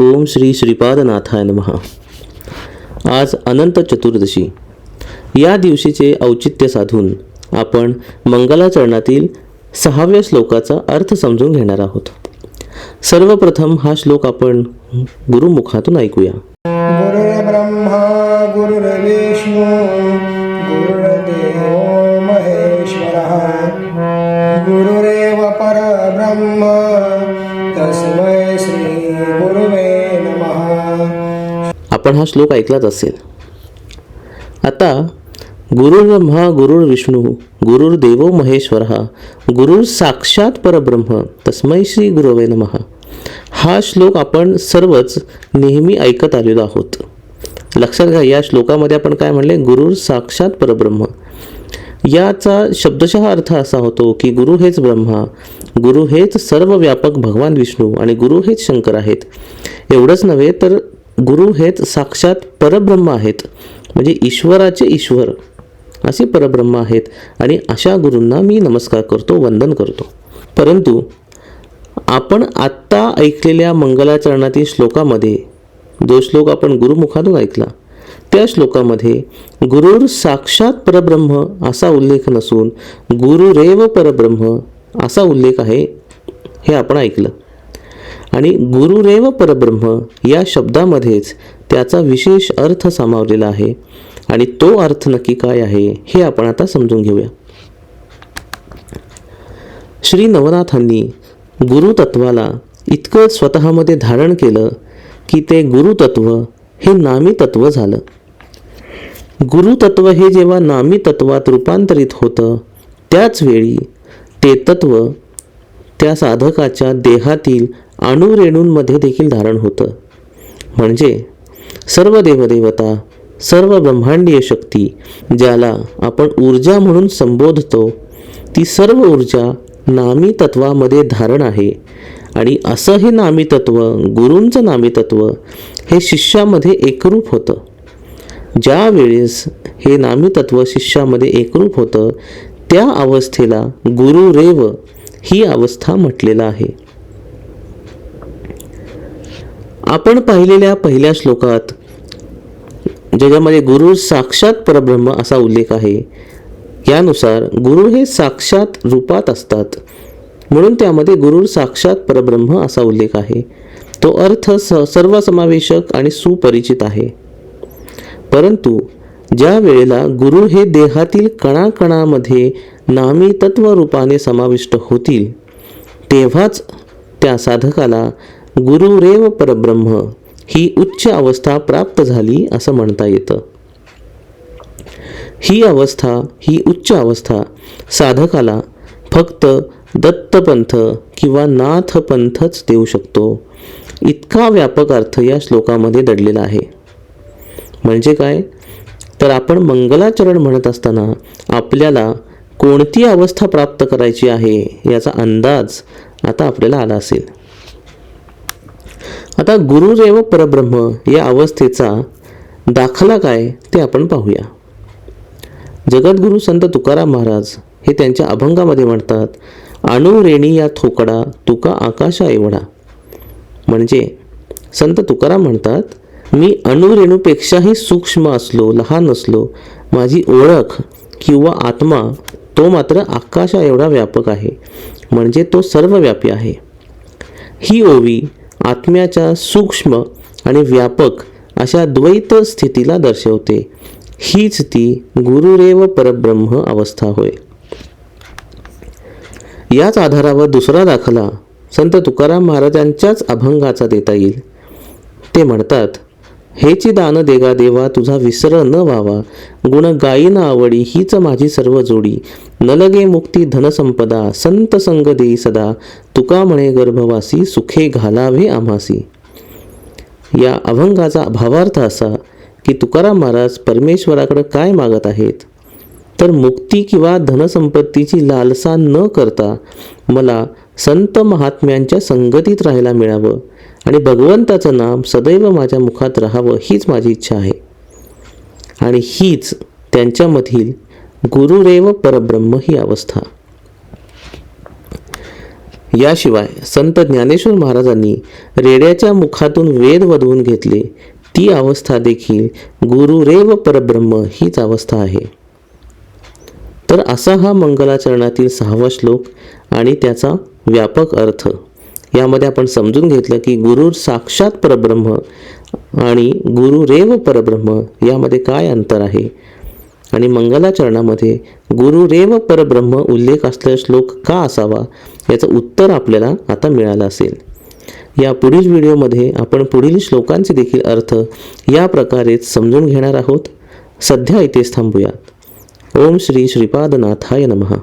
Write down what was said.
ओम श्री श्रीपादनाथाय महा आज अनंत चतुर्दशी. या दिवशीचे औचित्य साधून आपण मंगलाचरणातील सहाव्या श्लोकाचा अर्थ समजून घेणार आहोत. सर्वप्रथम हा श्लोक आपण गुरुमुखातून ऐकूया. गुरुर्ब्रह्मा गुरुर्विष्णू गुरुर्देवो गुरुरेव आपण हा श्लोक ऐकलाच असेल. आता गुरुर्ब्रह्मा गुरुर्विष्णू गुरुर्देवो महेश्वर गुरुर साक्षात परब्रह्म तस्मै श्री गुरवे नमः. हा श्लोक आपण सर्वच नेहमी ऐकत आलेलो आहोत. लक्षात घ्या या श्लोकामध्ये आपण काय म्हणले? गुरुर साक्षात परब्रह्म. याचा शब्दशः अर्थ असा होतो की गुरु हेच ब्रह्मा गुरु हेच सर्व व्यापक भगवान विष्णू आणि गुरु हेच शंकर आहेत. एवढंच नव्हे तर गुरु हेच साक्षात परब्रह्म आहेत. म्हणजे ईश्वराचे ईश्वर असे परब्रह्म आहेत. आणि अशा गुरूंना मी नमस्कार करतो वंदन करतो. परंतु आपण आत्ता ऐकलेल्या मंगलाचरणातील श्लोकामध्ये जो श्लोक आपण गुरुमुखातून ऐकला त्या श्लोकामध्ये गुरुर साक्षात परब्रह्म असा उल्लेख नसून गुरुरेव परब्रह्म असा उल्लेख आहे हे आपण ऐकलं. आणि गुरुरेव परब्रह्म या शब्दामध्येच त्याचा विशेष अर्थ सामावलेला आहे. आणि तो अर्थ नक्की काय आहे हे आपण आता समजून घेऊया. श्री नवनाथांनी गुरुतत्वाला इतकं स्वतःमध्ये धारण केलं की ते गुरुतत्व हे नामी तत्व झालं. गुरुतत्व हे जेव्हा नामी तत्वात रूपांतरित होतं त्याच वेळी ते तत्व त्या साधकाच्या देहातील अणुरेणूंमध्ये देखील धारण होतं. म्हणजे सर्व देवदेवता सर्व ब्रह्मांडीय शक्ती ज्याला आपण ऊर्जा म्हणून संबोधतो ती सर्व ऊर्जा नामी तत्वामध्ये धारण आहे. आणि असं हे नामी तत्व गुरूंचं नामी तत्व हे शिष्यामध्ये एकरूप होतं. ज्या वेळेस हे नामी तत्व शिष्यामध्ये एकरूप होतं त्या अवस्थेला गुरुरेव ही अवस्था म्हटलेलं आहे. आपण पाहिलेल्या पहिल्या श्लोकात ज्याच्यामध्ये गुरु साक्षात परब्रह्म असा उल्लेख आहे. यानुसार गुरु हे साक्षात रूपात असतात. म्हणून त्यामध्ये गुरु साक्षात परब्रह्म असा उल्लेख आहे. तो अर्थ स सर्वसमावेशक आणि सुपरिचित आहे. परंतु ज्या वेळेला गुरु हे देहातील कणाकणामध्ये नामी तत्वरूपाने समाविष्ट होतील तेव्हाच त्या साधकाला गुरुरेव परब्रह्म ही उच्च अवस्था प्राप्त झाली असं म्हणता येतं. ही अवस्था ही उच्च अवस्था साधकाला फक्त दत्तपंथ किंवा नाथपंथच देऊ शकतो इतका व्यापक अर्थ या श्लोकामध्ये दडलेला आहे. म्हणजे काय? तर आपण मंगलाचरण म्हणत असताना आपल्याला कोणती अवस्था प्राप्त करायची आहे याचा अंदाज आता आपल्याला आला असेल. आता गुरुदेव परब्रह्म या अवस्थेचा दाखला काय ते आपण पाहूया. जगद्गुरु संत तुकाराम महाराज हे त्यांच्या अभंगामध्ये म्हणतात अणुरेणी या थोकडा तुका आकाशा एवढा. म्हणजे संत तुकाराम म्हणतात मी अणुरेणूपेक्षाही सूक्ष्म असलो लहान असलो माझी ओळख किंवा आत्मा तो मात्र आकाशा एवढा व्यापक आहे म्हणजे तो सर्वव्यापी आहे. ही ओवी आत्म्याच्या सूक्ष्म आणि व्यापक अशा द्वैत स्थितीला दर्शवते. हीच ती गुरुरेव परब्रह्म अवस्था होय. याच आधारावर दुसरा दाखला संत तुकाराम महाराजांच्याच अभंगाचा देता येईल. ते म्हणतात हेची दान देगा देवा तुझा विसर न व्हावा. गुण गायीन आवडी हीच माझी सर्व जोडी. न लगे मुक्ती धनसंपदा संत संग देई सदा. तुका म्हणे गर्भवासी सुखे घालावे आम्हासी. या अभंगाचा भावार्थ असा की तुकाराम महाराज परमेश्वराकडे काय मागत आहेत? तर मुक्ती किंवा धनसंपत्तीची लालसा न करता मला संत महात्म्यांच्या संगतीत राहायला मिळावं. आणि भगवंताचं नाम सदैव माझ्या मुखात राहावं हीच माझी इच्छा आहे. आणि हीच त्यांच्यामधील गुरुरेव परब्रह्म ही अवस्था. याशिवाय संत ज्ञानेश्वर महाराजांनी रेड्याच्या मुखातून वेद वधवून घेतले ती अवस्था देखील गुरुरेव परब्रह्म हीच अवस्था आहे. तर असा हा मंगलाचरणातील सहावा श्लोक आणि त्याचा व्यापक अर्थ. यामध्ये आपण समजून घेतलं की गुरु साक्षात परब्रह्म आणि गुरु रेव परब्रह्म यामध्ये काय अंतर आहे? आणि मंगलाचरणामध्ये गुरु रेव परब्रह्म उल्लेख असलेला श्लोक का असावा? याचं उत्तर आपल्याला आता मिळालं असेल. या पुढील व्हिडिओमध्ये आपण पुढील श्लोकांचे देखील अर्थ या प्रकारेच समजून घेणार आहोत. सध्या इथेच थांबूयात. ओम श्री श्रीपादनाथाय नमः.